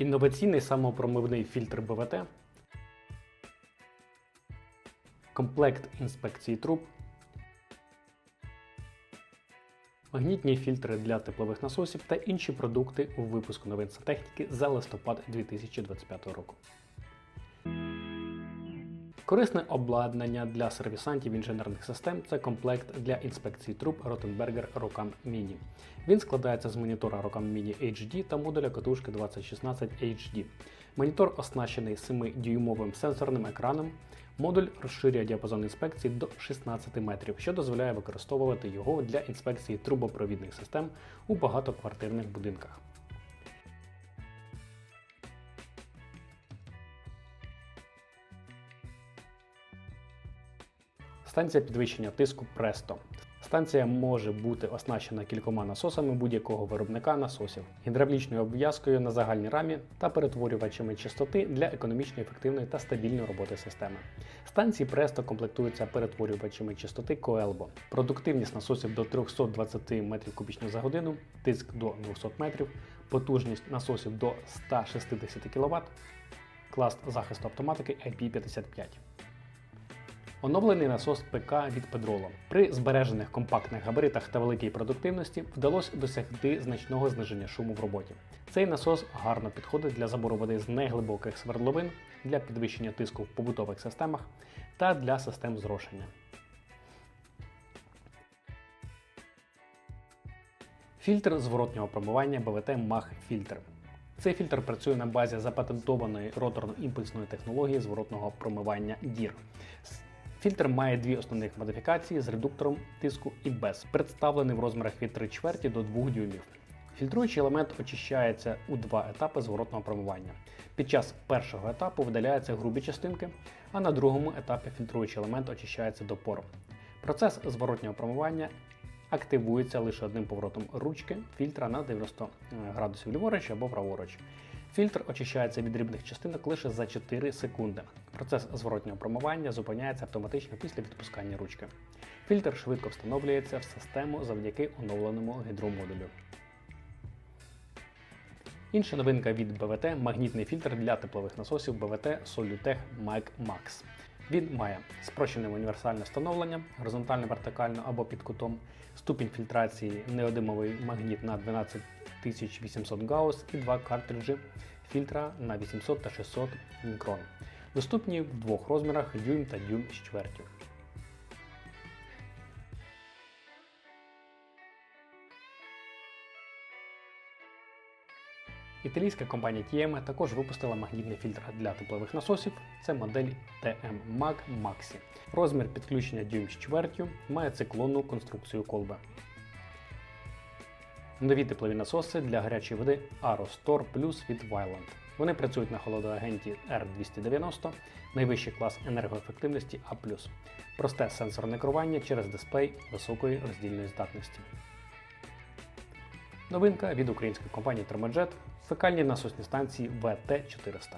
Інноваційний самопромивний фільтр БВТ, комплект інспекції труб, магнітні фільтри для теплових насосів та інші продукти у випуску новин сантехніки за листопад 2025 року. Корисне обладнання для сервісантів інженерних систем це комплект для інспекції труб Rottenberger Rocam Mini. Він складається з монітора Rocam Mini HD та модуля катушки 2016 HD. Монітор оснащений 7-дюймовим сенсорним екраном. Модуль розширює діапазон інспекції до 16 метрів, що дозволяє використовувати його для інспекції трубопровідних систем у багатоквартирних будинках. Станція підвищення тиску Presto. Станція може бути оснащена кількома насосами будь-якого виробника насосів, гідравлічною обв'язкою на загальній рамі та перетворювачами частоти для економічної, ефективної та стабільної роботи системи. Станції Presto комплектуються перетворювачами частоти Coelbo. Продуктивність насосів до 320 метрів кубічних за годину, тиск до 200 метрів, потужність насосів до 160 кВт, клас захисту автоматики IP55. Оновлений насос ПК від Pedrolo. При збережених компактних габаритах та великій продуктивності вдалося досягти значного зниження шуму в роботі. Цей насос гарно підходить для забору води з неглибоких свердловин, для підвищення тиску в побутових системах та для систем зрошення. Фільтр зворотнього промивання БВТ MAG фільтр. Цей фільтр працює на базі запатентованої роторно-імпульсної технології зворотного промивання DIR. Фільтр має дві основних модифікації з редуктором тиску і без, представлений в розмірах від 3 чверті до 2 дюймів. Фільтруючий елемент очищається у два етапи зворотного промивання. Під час першого етапу видаляються грубі частинки, а на другому етапі фільтруючий елемент очищається до пору. Процес зворотнього промивання активується лише одним поворотом ручки фільтра на 90 градусів ліворуч або праворуч. Фільтр очищається від дрібних частинок лише за 4 секунди. Процес зворотнього промивання зупиняється автоматично після відпускання ручки. Фільтр швидко встановлюється в систему завдяки оновленому гідромодулю. Інша новинка від БВТ магнітний фільтр для теплових насосів БВТ Solutech Mag Max. Він має спрощене універсальне встановлення, горизонтально, вертикально або під кутом, ступінь фільтрації неодимовий магніт на 12800 Гаус і два картриджі фільтра на 800 та 600 мікрон. Доступні в двох розмірах дюйм та дюйм з чвертю. Італійська компанія TM також випустила магнітний фільтр для теплових насосів. Це модель TM Mag Maxi. Розмір підключення дюйм з чвертю має циклонну конструкцію колби. Нові теплові насоси для гарячої води Arostor Plus від Vyland. Вони працюють на холодоагенті R290, найвищий клас енергоефективності А. Просте сенсорне керування через дисплей високої роздільної здатності. Новинка від української компанії Thermojet фекальні насосні станції VT400.